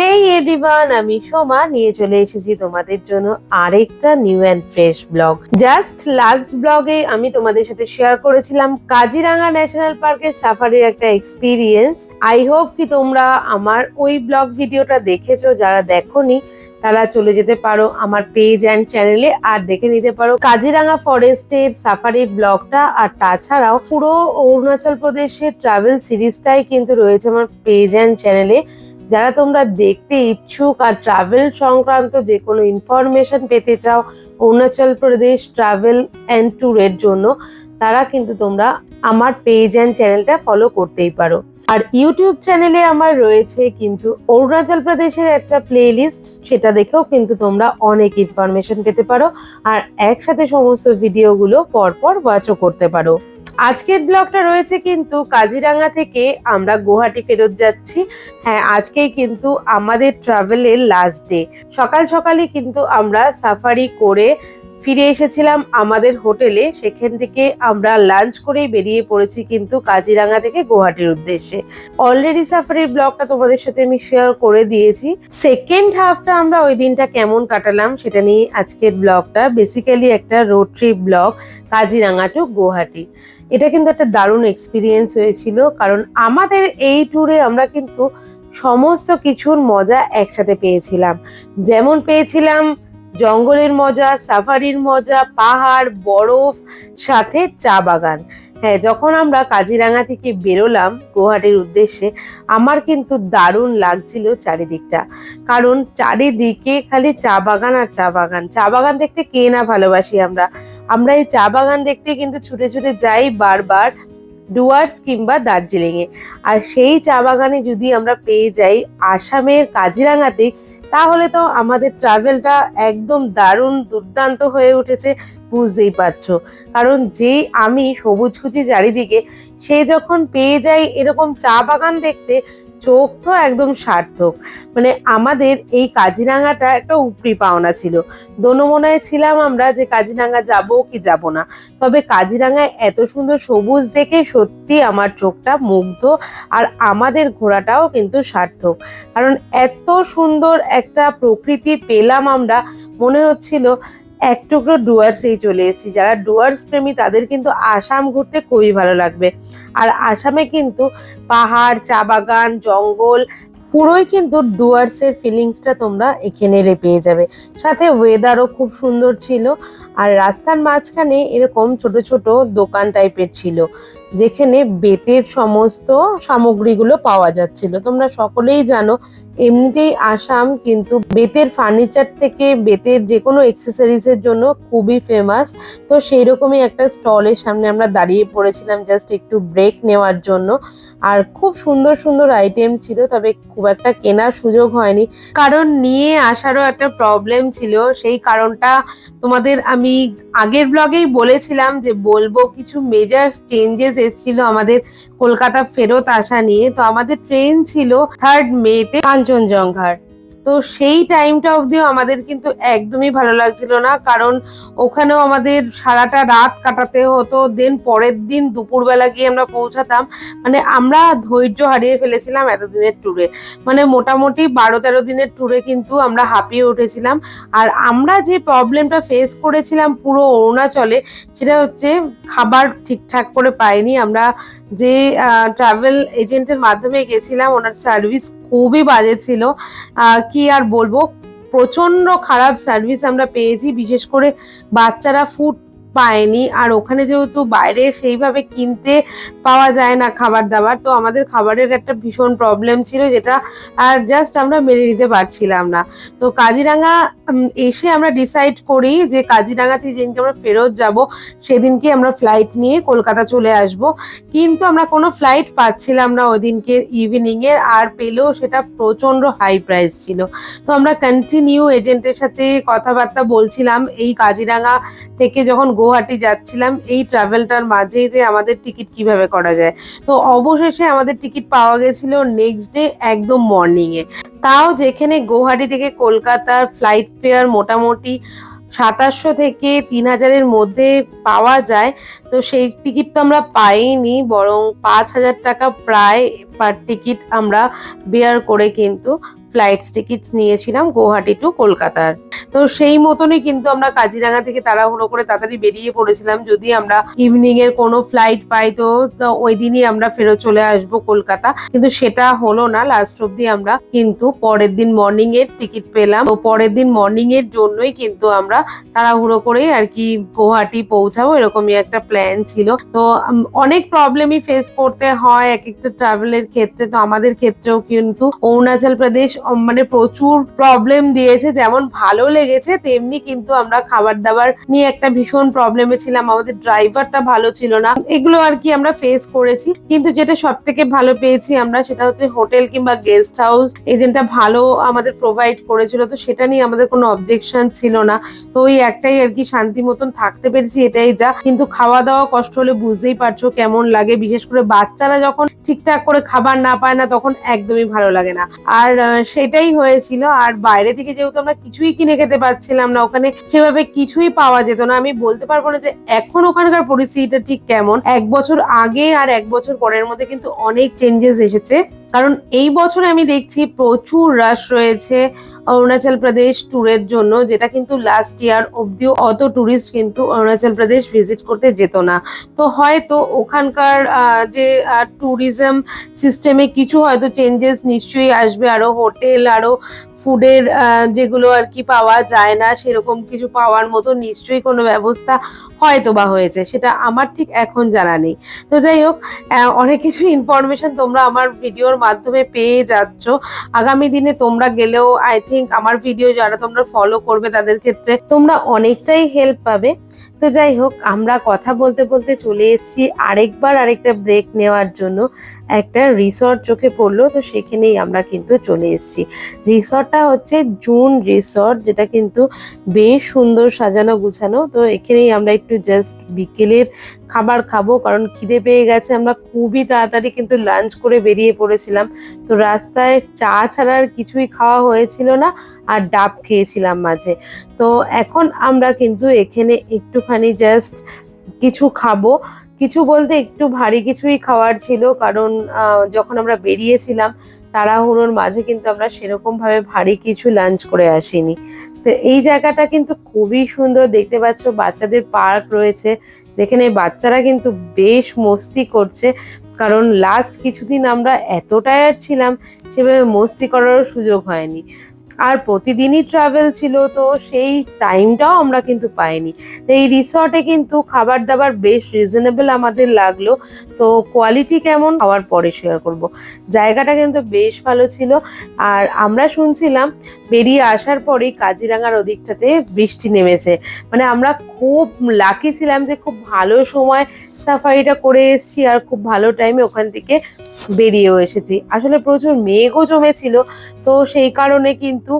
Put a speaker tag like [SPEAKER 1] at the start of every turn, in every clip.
[SPEAKER 1] হেই everyone আমি সোমা। নিয়ে চলে এসেছি তোমাদের জন্য আরেকটা new and fresh blog just last ব্লগে আমি তোমাদের সাথে শেয়ার করেছিলাম কাজিরাঙ্গা ন্যাশনাল পার্কের সাফারির একটা এক্সপিরিয়েন্স আই হোপ কি তোমরা আমার ওই ব্লগ ভিডিওটা দেখেছ, যারা দেখোনি, তারা চলে যেতে পারো আমার পেজ অ্যান্ড চ্যানেলে আর দেখে নিতে পারো কাজিরাঙ্গা ফরেস্টের সাফারির ব্লগটা আর তাছাড়াও পুরো অরুণাচল প্রদেশের ট্রাভেল সিরিজটাই কিন্তু রয়েছে আমার পেজ অ্যান্ড চ্যানেলে যারা তোমরা দেখতে ইচ্ছুক আর ট্রাভেল সংক্রান্ত যে কোনো ইনফরমেশন পেতে চাও, অরুণাচল প্রদেশ ট্রাভেল অ্যান্ড ট্যুরের জন্য, তারা কিন্তু তোমরা আমার পেজ অ্যান্ড চ্যানেলটা ফলো করতেই পারো। আর ইউটিউব চ্যানেলে আমার রয়েছে কিন্তু অরুণাচল প্রদেশের একটা প্লেলিস্ট সেটা দেখেও কিন্তু তোমরা অনেক ইনফরমেশন পেতে পারো। আর একসাথে সমস্ত ভিডিওগুলো পরপর ওয়াচও করতে পারো। আজকের ব্লগটা রয়েছে কিন্তু কাজিরাঙ্গা থেকে আমরা গুয়াহাটি ফেরত যাচ্ছি। হ্যাঁ আজকেই কিন্তু আমাদের ট্রাভেলের লাস্ট ডে সকাল সকালে কিন্তু আমরা সাফারি করে ফিরে এসেছিলাম আমাদের হোটেলে, সেখান থেকে আমরা লাঞ্চ করেই বেরিয়ে পড়েছি কিন্তু কাজিরাঙ্গা থেকে গুয়াহাটির উদ্দেশ্যে। অলরেডি সাফারির ব্লগটা তোমাদের সাথে আমি শেয়ার করে দিয়েছি। সেকেন্ড হাফটা আমরা ওই দিনটা কেমন কাটালাম সেটা নিয়ে আজকের ব্লগটা বেসিক্যালি একটা road trip blog Kaziranga to Guwahati. এটা কিন্তু একটা দারুণ এক্সপিরিয়েন্স হয়েছিল, কারণ আমাদের এই ট্যুরে আমরা কিন্তু সমস্ত কিছুর মজা একসাথে পেয়েছিলাম। যেমন পেয়েছিলাম জঙ্গলের মজা, সাফারির মজা, পাহাড়, বরফ, সাথে চা বাগান। হ্যাঁ যখন আমরা কাজিরাঙা থেকে বেরোলাম গুয়াহাটির উদ্দেশ্যে, আমার কিন্তু দারুণ লাগছিল চারিদিকটা। কারণ চারিদিকে খালি চা বাগান আর চা বাগান। চা বাগান দেখতে কে না ভালোবাসি আমরা। আমরা এই চা বাগান দেখতে কিন্তু ছুটে ছুটে যাই বারবার ডুয়ার্স কিংবা দার্জিলিংয়ে। আর সেই চা বাগানে যদি আমরা পেয়ে যাই আসামের কাজিরাঙাতে, তাহলে তো আমাদের ট্রাভেলটা একদম দারুণ দুর্দান্ত হয়ে উঠেছে, বুঝতেই পারছ। কারণ যেই আমি সবুজ খুঁজি চারিদিকে, সে যখন পেয়ে যাই এরকম চা বাগান দেখতে চোখ তো একদম সার্থক। মানে আমাদের এই কাজিরাঙাটা একটা উপরি পাওনা ছিল। দোনমনায় ছিলাম আমরা যে কাজিরাঙা যাব কি যাব না। তবে কাজিরাঙায় এত সুন্দর সবুজ দেখে সত্যি আমার চোখটা মুগ্ধ আর আমাদের ঘোরাটাও কিন্তু সার্থক। কারণ এত সুন্দর একটা প্রকৃতি পেলাম আমরা, মনে হচ্ছিল এক টুকরো ডুয়ার্সেই চলে এসেছি। যারা ডুয়ার্স প্রেমী, তাদের কিন্তু আসাম ঘুরতে খুবই ভালো লাগবে। আর আসামে কিন্তু পাহাড়, চা বাগান, জঙ্গল পুরোই কিন্তু ডুয়ার্সের ফিলিংসটা তোমরা এখানে এলে পেয়ে যাবে। সাথে ওয়েদারও খুব সুন্দর ছিল আর রাস্তার মাঝখানে এরকম ছোট ছোট দোকান টাইপের ছিল, যেখানে বেতের সমস্ত সামগ্রীগুলো পাওয়া যাচ্ছিল। তোমরা সকলেই জানো, এমনিতেই আসাম কিন্তু বেতের ফার্নিচার থেকে বেতের যে কোনো এক্সেসরিজের জন্য খুবই ফেমাস তো সেই রকমই একটা স্টলের সামনে আমরা দাঁড়িয়ে পড়েছিলাম জাস্ট একটু ব্রেক নেওয়ার জন্য। আর খুব সুন্দর সুন্দর আইটেম ছিল, তবে খুব একটা কেনার সুযোগ হয়নি। কারণ নিয়ে আসারও একটা প্রবলেম ছিল, সেই কারণটা তোমাদের আমি আগের ব্লগেই বলেছিলাম যে বলব কিছু মেজার চেঞ্জেস এসেছিল আমাদের কলকাতা ফেরত আসা নিয়ে। তো আমাদের ট্রেন ছিল থার্ড মেতে কাঞ্চনজঙ্ঘার। তো সেই টাইমটা অবধিও আমাদের কিন্তু একদমই ভালো লাগছিল না। কারণ ওখানেও আমাদের সারাটা রাত কাটাতে হতো দেন পরের দিন দুপুরবেলা গিয়ে আমরা পৌঁছাতাম। মানে আমরা ধৈর্য হারিয়ে ফেলেছিলাম এতদিনের ট্যুরে মানে মোটামুটি বারো তেরো দিনের ট্যুরে কিন্তু আমরা হাঁপিয়ে উঠেছিলাম। আর আমরা যে প্রবলেমটা ফেস করেছিলাম পুরো অরুণাচলে, সেটা হচ্ছে খাবার ঠিকঠাক করে পাইনি। আমরা যে ট্রাভেল এজেন্টের মাধ্যমে গেছিলাম, ওনার সার্ভিস খুবই বাজে ছিল। কি আর বলব? প্রচণ্ড খারাপ সার্ভিস আমরা পেয়েছি। বিশেষ করে বাচ্চারা ফুড পায়নি। আর ওখানে যেহেতু বাইরে সেইভাবে কিনতে পাওয়া যায় না খাবার দাবার, তো আমাদের খাবারের একটা ভীষণ প্রবলেম ছিল যেটা আর জাস্ট আমরা মেনে নিতে পারছিলাম না। তো কাজিরাঙা এসে আমরা ডিসাইড করি যে কাজিরাঙা থেকে যেদিনকে আমরা ফেরত যাব, সেদিনকে আমরা ফ্লাইট নিয়ে কলকাতা চলে আসব। কিন্তু আমরা কোনো ফ্লাইট পাচ্ছিলাম না ওই দিনকে ইভিনিং আর পেলেও সেটা প্রচণ্ড হাই প্রাইস ছিল। তো আমরা কন্টিনিউ এজেন্টের সাথে কথাবার্তা বলছিলাম, এই কাজিরাঙা থেকে যখন গুয়াহাটি যাচ্ছিলাম, এই ট্রাভেলটার মাঝে যে আমাদের টিকিট কীভাবে করা যায়। তো অবশেষে আমাদের টিকিট পাওয়া গেছিল নেক্সট ডে একদম মর্নিং এ। তাও যেখানে গুয়াহাটি থেকে কলকাতার ফ্লাইট ফেয়ার মোটামুটি সাতাশশো থেকে তিন হাজারের মধ্যে পাওয়া যায়, তো সেই টিকিট তো আমরা পাইনি, বরং পাঁচ হাজার টাকা প্রায় পার টিকিট আমরা বেয়ার করে কিন্তু ফ্লাইটস টিকিটস নিয়েছিলাম গুয়াহাটি টু কলকাতার। তো সেই মতনই কিন্তু আমরা কাজিরাঙা থেকে তাড়াহুড়ো করে তাড়াতাড়ি বেরিয়ে পড়েছিলাম। যদি আমরা ইভিনিং এর কোনো ফ্লাইট পাই তো ওই দিনই আমরা ফেরত চলে আসব কলকাতা। কিন্তু সেটা হলো না লাস্ট অব্দি আমরা কিন্তু পরের দিন মর্নিং এর টিকিট পেলাম। তো পরের দিন মর্নিং এর জন্যই কিন্তু আমরা তাড়াহুড়ো করে আর কি গুয়াহাটি পৌঁছাবো, এরকমই একটা প্ল্যান ছিল। তো অনেক প্রবলেমই ফেস করতে হয়, এক একটা ট্রাভেলের ক্ষেত্রে। তো আমাদের ক্ষেত্রেও কিন্তু অরুণাচল প্রদেশ মানে প্রচুর প্রবলেম দিয়েছে, যেমন ভালো লেগেছে, তেমনি কিন্তু আমরা খাবার দাবার নিয়ে একটা ভীষণ প্রবলেমে ছিলাম। আমাদের ড্রাইভারটা ভালো ছিল না। এগুলো আর কি আমরা ফেস করেছি। কিন্তু যেটা সব থেকে ভালো পেয়েছি আমরা সেটা হচ্ছে হোটেল কিংবা গেস্ট হাউস এজেন্টটা ভালো আমাদের প্রোভাইড করেছিল। তো সেটা নিয়ে আমাদের কোনো অবজেকশন ছিল না। তো ওই একটাই আর কি শান্তি মতন থাকতে পেরেছি, এটাই যা। কিন্তু খাওয়া দাওয়া কষ্ট হলে বুঝতেই পারছ কেমন লাগে। বিশেষ করে বাচ্চারা যখন ঠিকঠাক করে খাবার না পায় না, তখন একদমই ভালো লাগে না। আর সেটাই হয়েছিল। আর বাইরে থেকে যেহেতু আমরা কিছুই কিনে খেতে পারছিলাম না, ওখানে সেভাবে কিছুই পাওয়া যেত না। আমি বলতে পারব না যে এখন ওখানকার পরিস্থিতিটা ঠিক কেমন। এক বছর আগে আর এক বছর পরের মধ্যে কিন্তু অনেক চেঞ্জেস এসেছে। কারণ এই বছরে আমি দেখছি প্রচুর রাশ রয়েছে অরুণাচল প্রদেশ ট্যুরের জন্য, যেটা কিন্তু লাস্ট ইয়ার অব্দিও অত ট্যুরিস্ট কিন্তু অরুণাচল প্রদেশ ভিজিট করতে যেত না। তো হয়তো ওখানকার যে ট্যুরিজম সিস্টেমে কিছু হয়তো চেঞ্জেস নিশ্চয়ই আসবে আরও হোটেল আরও ফুডের যেগুলো আর কি পাওয়া যায় না, সেরকম কিছু পাওয়ার মতো নিশ্চয়ই কোনো ব্যবস্থা হয়তো বা হয়েছে, সেটা আমার ঠিক এখন জানা নেই। তো যাই হোক অনেক কিছু ইনফরমেশন তোমরা আমার ভিডিওর মাধ্যমে পেয়ে যাচ্ছ। আগামী দিনে তোমরা গেলেও আই থিঙ্ক আমার ভিডিও যারা তোমরা ফলো করবে তাদের ক্ষেত্রে তোমরা অনেকটাই হেল্প পাবে। তো যাই হোক, আমরা কথা বলতে বলতে চলে এসেছি আরেকবার আরেকটা ব্রেক নেওয়ার জন্য। একটা রিসর্ট চোখে পড়ল, তো সেখানেই আমরা কিন্তু চলে এসেছি। রিসর্টটা হচ্ছে জুন রিসর্ট যেটা কিন্তু বেশ সুন্দর সাজানো গুছানো। তো এখানেই আমরা একটু জাস্ট বিকেলের খাবার খাব, কারণ খিদে পেয়ে গেছে। আমরা খুবই তাড়াতাড়ি কিন্তু লাঞ্চ করে বেরিয়ে পড়েছিলাম। তো রাস্তায় চা ছাড়া আর কিছুই খাওয়া হয়েছিল না, আর ডাব খেয়েছিলাম মাঝে। তো এখন আমরা কিন্তু এখানে একটুখানি জাস্ট কিছু খাব। কিছু বলতে একটু ভারী কিছুই খাওয়ার ছিল, কারণ যখন আমরা বেরিয়েছিলাম, তাড়াহুড়োর মাঝে কিন্তু আমরা সেরকম ভাবে ভারী কিছু লাঞ্চ করে আসিনি। তো এই জায়গাটা কিন্তু খুবই সুন্দর, দেখতে পাচ্ছ বাচ্চাদের পার্ক রয়েছে। যেখানে বাচ্চারা কিন্তু বেশ মস্তি করছে, কারণ লাস্ট কিছুদিন আমরা এত টায়ার্ড ছিলাম, সেভাবে মস্তি করারও সুযোগ হয়নি। আর প্রতিদিনই ট্রাভেল ছিল, তো সেই টাইমটাও আমরা কিন্তু পাইনি। তো এই রিসর্টে কিন্তু খাবার দাবার বেশ রিজনেবল আমাদের লাগল, তো কোয়ালিটি কেমন খাওয়ার পরে শেয়ার করব। জায়গাটা কিন্তু বেশ ভালো ছিল, আর আমরা শুনছিলাম বেরিয়ে আসার পরেই কাজিরাঙার ওদিকটাতে বৃষ্টি নেমেছে। মানে আমরা খুব লাকি ছিলাম যে খুব ভালো সময় সাফারিটা করে এসেছি, আর খুব ভালো টাইমে ওখান থেকে বেরিয়েও এসেছি। আসলে প্রচুর মেঘও জমেছিল, তো সেই কারণে কিন্তু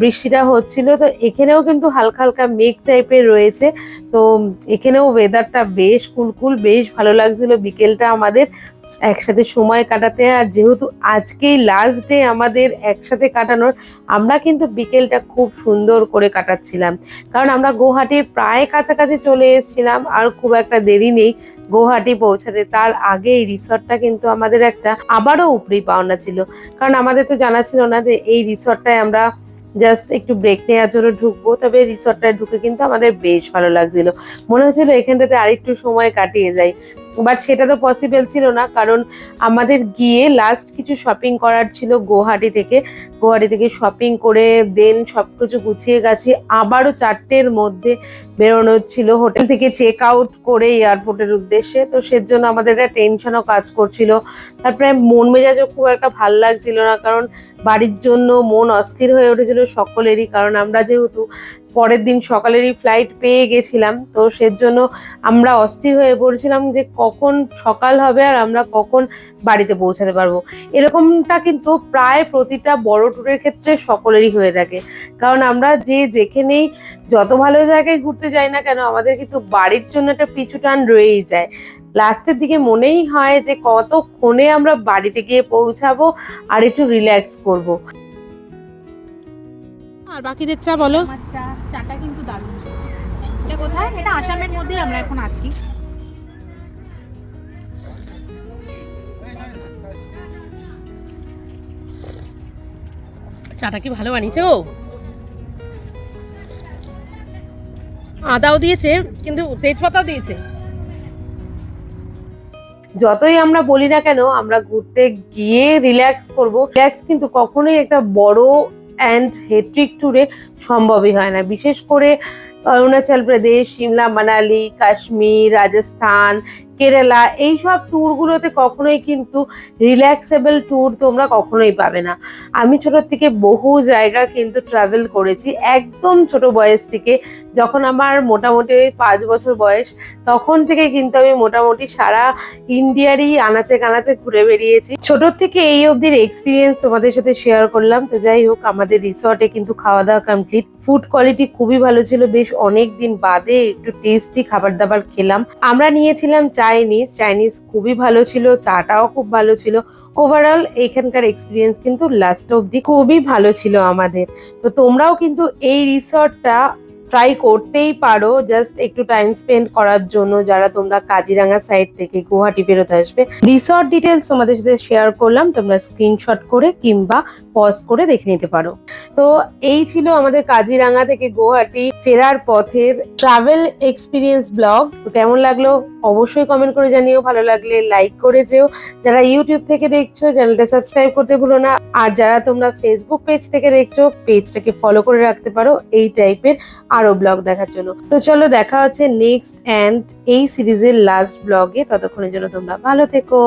[SPEAKER 1] বৃষ্টিটা হচ্ছিল। তো এখানেও কিন্তু হালকা হালকা মেঘ টাইপের রয়েছে। তো এখানেও ওয়েদারটা বেশ কুলকুল, বেশ ভালো লাগছিল। বিকেলটা আমাদের একসাথে সময় কাটাতে আর যেহেতু আজকেই লাস্ট ডে আমাদের একসাথে কাটানোর, আমরা কিন্তু বিকেলটা খুব সুন্দর করে কাটাচ্ছিলাম। কারণ আমরা গুয়াহাটির প্রায় কাছাকাছি চলে এসেছিলাম আর খুব একটা দেরি নেই গুয়াহাটি পৌঁছাতে। তার আগে এই রিসর্টটা কিন্তু আমাদের একটা আবারও উপরি পাওনা ছিল। কারণ আমাদের তো জানা ছিল না যে এই রিসর্টটায় আমরা জাস্ট একটু ব্রেক নেওয়ার জন্য ঢুকবো। তবে রিসর্টটায় ঢুকে কিন্তু আমাদের বেশ ভালো লাগছিল। মনে হচ্ছিল এখানটাতে আরেকটু সময় কাটিয়ে যাই। বাট সেটা তো পসিবল ছিল না, কারণ আমাদের গিয়ে লাস্ট কিছু শপিং করার ছিল গুয়াহাটি থেকে। গুয়াহাটি থেকে শপিং করে দেন সব কিছু গুছিয়ে গেছে আবারও চারটের মধ্যে বেরোনো ছিল। হোটেল থেকে চেক আউট করে এয়ারপোর্টের উদ্দেশ্যে। তো সেজন্য আমাদের একটা টেনশনও কাজ করছিল। তারপরে মন মেজাজও খুব একটা ভালো লাগছিল না, কারণ বাড়ির জন্য মন অস্থির হয়ে উঠেছিল সকলেরই। কারণ আমরা যেহেতু পরের দিন সকালেরই ফ্লাইট পেয়ে গেছিলাম। তো সেজন্য আমরা অস্থির হয়ে পড়েছিলাম যে কখন সকাল হবে আর আমরা কখন বাড়িতে পৌঁছাতে পারব। এরকমটা কিন্তু প্রায় প্রতিটা বড় ট্যুরের ক্ষেত্রে সকলেরই হয়ে থাকে। কারণ আমরা যে যেখানেই যত ভালো জায়গায় ঘুরতে যাই না কেন, আমাদের কিন্তু বাড়ির জন্য একটা পিছু টান রয়েই যায়। লাস্টের দিকে মনেই হয় যে কতক্ষণে আমরা বাড়িতে গিয়ে পৌঁছাবো আর একটু রিল্যাক্স করব।
[SPEAKER 2] আর বাকিদের চা বলো।
[SPEAKER 3] আমার চা চাটা কিন্তু দারুণ। এটা কোথায়? এটা আসামের মধ্যেই আমরা এখন আছি।
[SPEAKER 1] চাটা কি ভালো বানিয়েছে ও আদাও দিয়েছে কিন্তু তেজপাতাও দিয়েছে। যতই আমরা বলি না কেন আমরা ঘুরতে গিয়ে রিল্যাক্স করব। রিল্যাক্স কিন্তু কখনোই একটা বড় অ্যান্ড হেট্রিক ট্যুরে সম্ভবই হয় না। বিশেষ করে অরুণাচল প্রদেশ সিমলা মানালি কাশ্মীর রাজস্থান কেরালা এই সব ট্যুরগুলোতে কখনোই কিন্তু রিল্যাক্সেবল ট্যুর তোমরা কখনোই পাবে না। আমি ছোটোর থেকে বহু জায়গা কিন্তু ট্রাভেল করেছি, একদম ছোট বয়স থেকে। যখন আমার মোটামুটি ওই পাঁচ বছর বয়স, তখন থেকে কিন্তু আমি মোটামুটি সারা ইন্ডিয়ারই আনাচে কানাচে ঘুরে বেরিয়েছি ছোটোর থেকে এই অবধির এক্সপিরিয়েন্স তোমাদের সাথে শেয়ার করলাম। তো যাই হোক, আমাদের রিসর্টে কিন্তু খাওয়া দাওয়া কমপ্লিট ফুড কোয়ালিটি খুবই ভালো ছিল। বেশ অনেক দিন বাদে একটু টেস্টি খাবার দাবার খেলাম। আমরা নিয়েছিলাম চাইনিজ চাইনিজ খুবই ভালো ছিল, চাটাও খুব ভালো ছিল। ওভারঅল এখানকার এক্সপিরিয়েন্স কিন্তু লাস্ট অবধি খুবই ভালো ছিল আমাদের। তো তোমরাও কিন্তু এই রিসর্টটা ট্রাই করতেই পারো জাস্ট একটু টাইম স্পেন্ড করার জন্য যারা তোমরা কাজিরাঙ্গা সাইড থেকে গুয়াহাটি ফেরত আসবে। রিসর্ট ডিটেলস তোমাদের সাথে শেয়ার করলাম, তোমরা স্ক্রিনশট করে কিংবা পজ করে দেখে নিতে পারো। তো এই ছিল আমাদের কাজিরাঙ্গা থেকে গুয়াহাটি ফেরার পথের ট্রাভেল এক্সপিরিয়েন্স ব্লগ তো কেমন লাগল অবশ্যই কমেন্ট করে জানিও, ভালো লাগলে লাইক করে যেও। যারা ইউটিউব থেকে দেখছ চ্যানেলটা সাবস্ক্রাইব করতে ভুলো না। আর যারা তোমরা ফেসবুক পেজ থেকে দেখছ পেজটাকে ফলো করে রাখতে পারো, এই টাইপের আরও ব্লগ দেখার জন্য। তো চলো দেখা হচ্ছে নেক্সট এন্ড এই সিরিজের লাস্ট ব্লগে ততক্ষণের জন্য তোমরা ভালো থেকো।